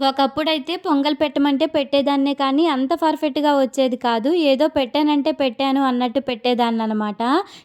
ఒకప్పుడైతే పొంగల్ పెట్టమంటే పెట్టేదాన్నే కానీ అంత పర్ఫెక్ట్‌గా వచ్చేది కాదు. ఏదో పెట్టానంటే పెట్టాను అన్నట్టు పెట్టేదాన్ని అనమాట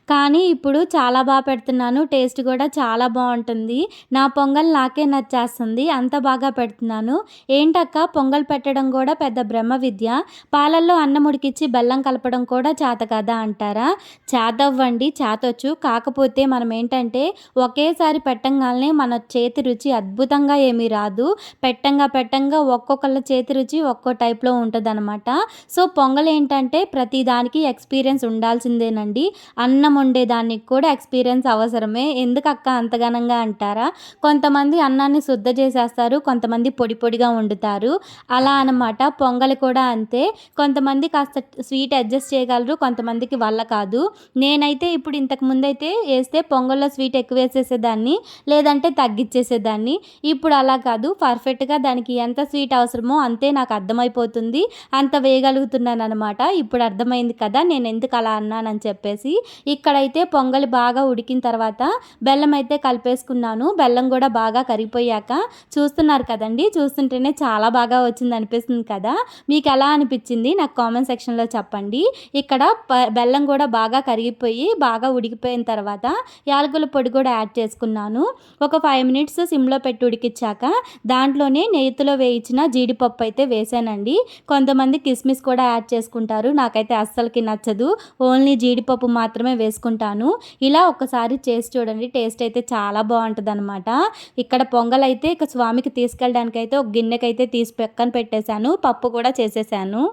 కానీ ఇప్పుడు చాలా బాగా పెడుతున్నాను. టేస్ట్ కూడా చాలా బాగుంటుంది నా పొంగల్ నాకే నచ్చేస్తుంది. అంత బాగా పెడుతున్నాను. ఏంటక్క పొంగల్ పెట్టడం కూడా పెద్ద బ్రహ్మ విద్య. పాలల్లో అన్నం ఉడికిచ్చి బెల్లం కలపడం కూడా చేత కదా అంటారా? చేతవ్వండి చేతొచ్చు. కాకపోతే మనం ఏంటంటే ఒకేసారి పెట్టంగానే మన చేతి రుచి అద్భుతంగా ఏమీ రాదు. పెట్టంగా ఘట్టంగా ఒక్కొక్కళ్ళ చేతి రుచి ఒక్కో టైప్‌లో ఉంటదనమాట. సో, పొంగల్ ఏంటంటే ప్రతి దానికి ఎక్స్‌పీరియన్స్ ఉండాల్సిందేనండి. అన్నం వండేదానికి కూడా ఎక్స్‌పీరియన్స్ అవసరమే. ఎందుకు అక్క ఘనంగా అంటారా? కొంతమంది అన్నాన్ని శుద్ధ చేసేస్తారు. కొంతమంది పొడి పొడిగా వండుతారు. అలా అనమాట. పొంగల్ కూడా అంతే. కొంతమంది కాస్త స్వీట్ అడ్జస్ట్ చేయగలరు. కొంతమందికి వల్ల కాదు. నేనైతే ఇప్పుడు ఇంతకు ముందైతే వేస్తే పొంగల్‌లో స్వీట్ ఎక్కువ వేసేసేదాన్ని లేదంటే తగ్గిచ్చేసేదాన్ని. ఇప్పుడు అలా కాదు. పర్ఫెక్ట్‌గా దానికి ఎంత స్వీట్ అవసరమో అంతే నాకు అర్థమైపోతుంది. అంత వేయగలుగుతున్నాను అనమాట ఇప్పుడు అర్థమైంది కదా! నేను ఎందుకు అలా అన్నానని చెప్పేసి. ఇక్కడైతే పొంగల్ బాగా ఉడికిన తర్వాత బెల్లం అయితే కలిపేసుకున్నాను. బెల్లం కూడా బాగా కరిగిపోయాక చూస్తున్నారు కదండీ! చూస్తుంటేనే చాలా బాగా వచ్చింది అనిపిస్తుంది కదా! మీకు ఎలా అనిపించింది నాకు కామెంట్ సెక్షన్‌లో చెప్పండి. ఇక్కడ బెల్లం కూడా బాగా కరిగిపోయి బాగా ఉడికిపోయిన తర్వాత యాలకుల పొడి కూడా యాడ్ చేసుకున్నాను. ఒక ఫైవ్ మినిట్స్ సిమ్‌లో పెట్టి ఉడికిచ్చాక దాంట్లోనే చేతిలో వేయించిన జీడిపప్పు అయితే వేసానండి కొంతమంది కిస్మిస్ కూడా యాడ్ చేసుకుంటారు. నాకైతే అస్సలకి నచ్చదు. ఓన్లీ జీడిపప్పు మాత్రమే వేసుకుంటాను. ఇలా ఒక్కసారి చేసి చూడండి. టేస్ట్ అయితే చాలా బాగుంటుంది అనమాట ఇక్కడ పొంగలైతే ఇక స్వామికి తీసుకెళ్ళడానికి అయితే ఒక గిన్నెకైతే తీసి పక్కన పెట్టేశాను. పప్పు కూడా చేసేసాను